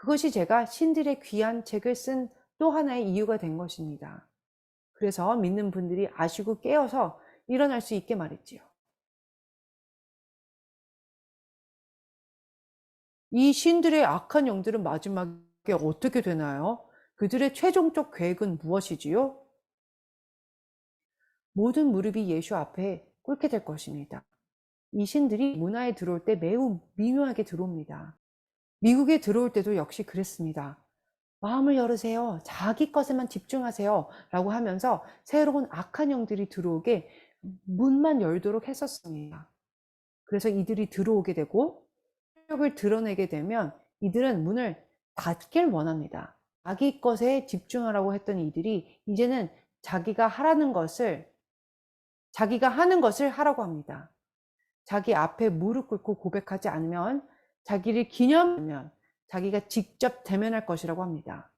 그것이 제가 신들의 귀한 책을 쓴 또 하나의 이유가 된 것입니다. 그래서 믿는 분들이 아시고 깨어서 일어날 수 있게 말했지요. 이 신들의 악한 영들은 마지막에 어떻게 되나요? 그들의 최종적 계획은 무엇이지요? 모든 무릎이 예수 앞에 꿇게 될 것입니다. 이 신들이 문화에 들어올 때 매우 미묘하게 들어옵니다. 미국에 들어올 때도 역시 그랬습니다. 마음을 열으세요. 자기 것에만 집중하세요. 라고 하면서 새로운 악한 영들이 들어오게 문만 열도록 했었습니다. 그래서 이들이 들어오게 되고 실력을 드러내게 되면 이들은 문을 닫길 원합니다. 자기 것에 집중하라고 했던 이들이 이제는 자기가 하라는 것을 자기가 하는 것을 하라고 합니다. 자기 앞에 무릎 꿇고 고백하지 않으면 자기를 기념하면 자기가 직접 대면할 것이라고 합니다.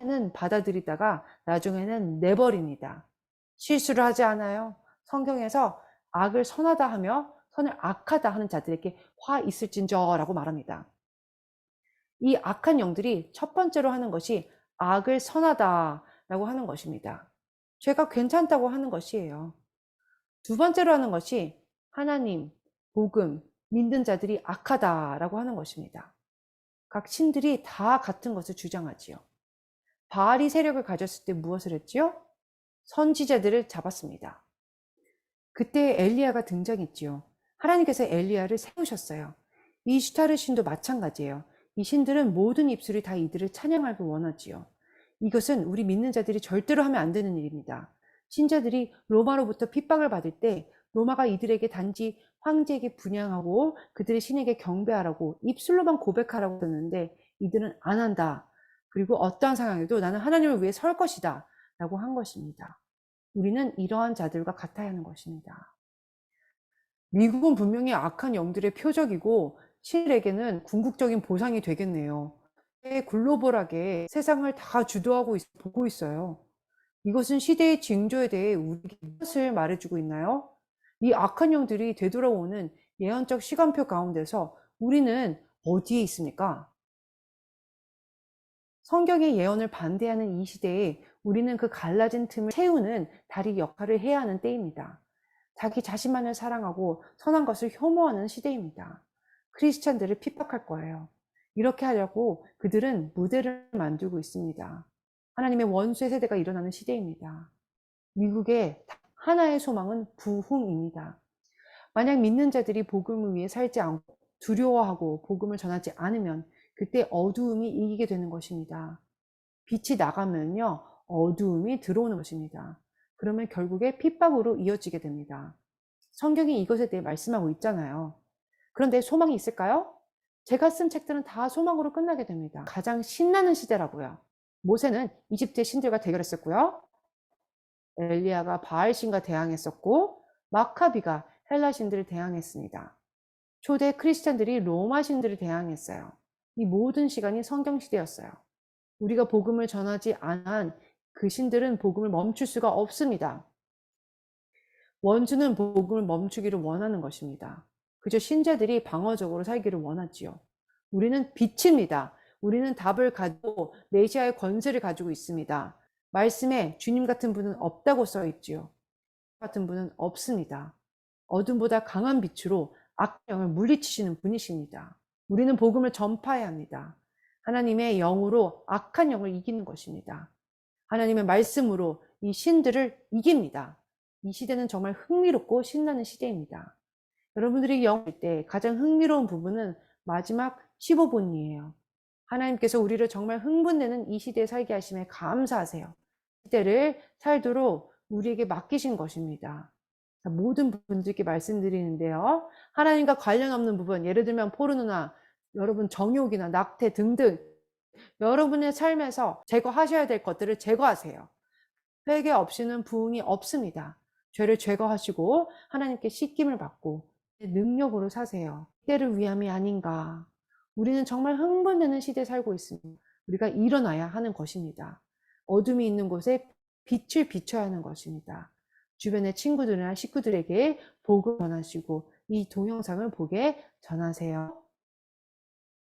는 받아들이다가 나중에는 내버립니다. 실수를 하지 않아요. 성경에서 악을 선하다 하며 선을 악하다 하는 자들에게 화 있을진저라고 말합니다. 이 악한 영들이 첫 번째로 하는 것이 악을 선하다라고 하는 것입니다. 죄가 괜찮다고 하는 것이에요. 두 번째로 하는 것이 하나님, 복음, 믿는 자들이 악하다라고 하는 것입니다. 각 신들이 다 같은 것을 주장하지요. 바알이 세력을 가졌을 때 무엇을 했지요? 선지자들을 잡았습니다. 그때 엘리야가 등장했지요. 하나님께서 엘리야를 세우셨어요. 이 슈타르 신도 마찬가지예요. 이 신들은 모든 입술이 다 이들을 찬양하길 원하지요. 이것은 우리 믿는 자들이 절대로 하면 안 되는 일입니다. 신자들이 로마로부터 핍박을 받을 때 로마가 이들에게 단지 황제에게 분양하고 그들의 신에게 경배하라고 입술로만 고백하라고 했는데 이들은 안 한다. 그리고 어떠한 상황에도 나는 하나님을 위해 설 것이다. 라고 한 것입니다. 우리는 이러한 자들과 같아야 하는 것입니다. 미국은 분명히 악한 영들의 표적이고 신에게는 궁극적인 보상이 되겠네요. 글로벌하게 세상을 다 주도하고 있, 보고 있어요. 이것은 시대의 징조에 대해 우리에게 무엇을 말해주고 있나요? 이 악한 영들이 되돌아오는 예언적 시간표 가운데서 우리는 어디에 있습니까? 성경의 예언을 반대하는 이 시대에 우리는 그 갈라진 틈을 채우는 다리 역할을 해야 하는 때입니다. 자기 자신만을 사랑하고 선한 것을 혐오하는 시대입니다. 크리스찬들을 핍박할 거예요. 이렇게 하려고 그들은 무대를 만들고 있습니다. 하나님의 원수의 세대가 일어나는 시대입니다. 미국의 하나의 소망은 부흥입니다. 만약 믿는 자들이 복음을 위해 살지 않고 두려워하고 복음을 전하지 않으면 그때 어두움이 이기게 되는 것입니다. 빛이 나가면요, 어두움이 들어오는 것입니다. 그러면 결국에 핍박으로 이어지게 됩니다. 성경이 이것에 대해 말씀하고 있잖아요. 그런데 소망이 있을까요? 제가 쓴 책들은 다 소망으로 끝나게 됩니다. 가장 신나는 시대라고요. 모세는 이집트의 신들과 대결했었고요. 엘리야가 바알신과 대항했었고 마카비가 헬라 신들을 대항했습니다. 초대 크리스찬들이 로마 신들을 대항했어요. 이 모든 시간이 성경 시대였어요. 우리가 복음을 전하지 않은 그 신들은 복음을 멈출 수가 없습니다. 원수는 복음을 멈추기를 원하는 것입니다. 그저 신자들이 방어적으로 살기를 원하지요. 우리는 빛입니다. 우리는 답을 가지고 메시아의 권세를 가지고 있습니다. 말씀에 주님 같은 분은 없다고 써 있지요. 같은 분은 없습니다. 어둠보다 강한 빛으로 악령을 물리치시는 분이십니다. 우리는 복음을 전파해야 합니다. 하나님의 영으로 악한 영을 이기는 것입니다. 하나님의 말씀으로 이 신들을 이깁니다. 이 시대는 정말 흥미롭고 신나는 시대입니다. 여러분들이 영을 때 가장 흥미로운 부분은 마지막 15분이에요. 하나님께서 우리를 정말 흥분되는 이 시대에 살게 하심에 감사하세요. 시대를 살도록 우리에게 맡기신 것입니다. 모든 분들께 말씀드리는데요. 하나님과 관련 없는 부분, 예를 들면 포르노나 여러분 정욕이나 낙태 등등 여러분의 삶에서 제거하셔야 될 것들을 제거하세요. 회개 없이는 부흥이 없습니다. 죄를 제거하시고 하나님께 씻김을 받고 능력으로 사세요. 때를 위함이 아닌가. 우리는 정말 흥분되는 시대에 살고 있습니다. 우리가 일어나야 하는 것입니다. 어둠이 있는 곳에 빛을 비춰야 하는 것입니다. 주변의 친구들이나 식구들에게 복을 전하시고 이 동영상을 보게 전하세요.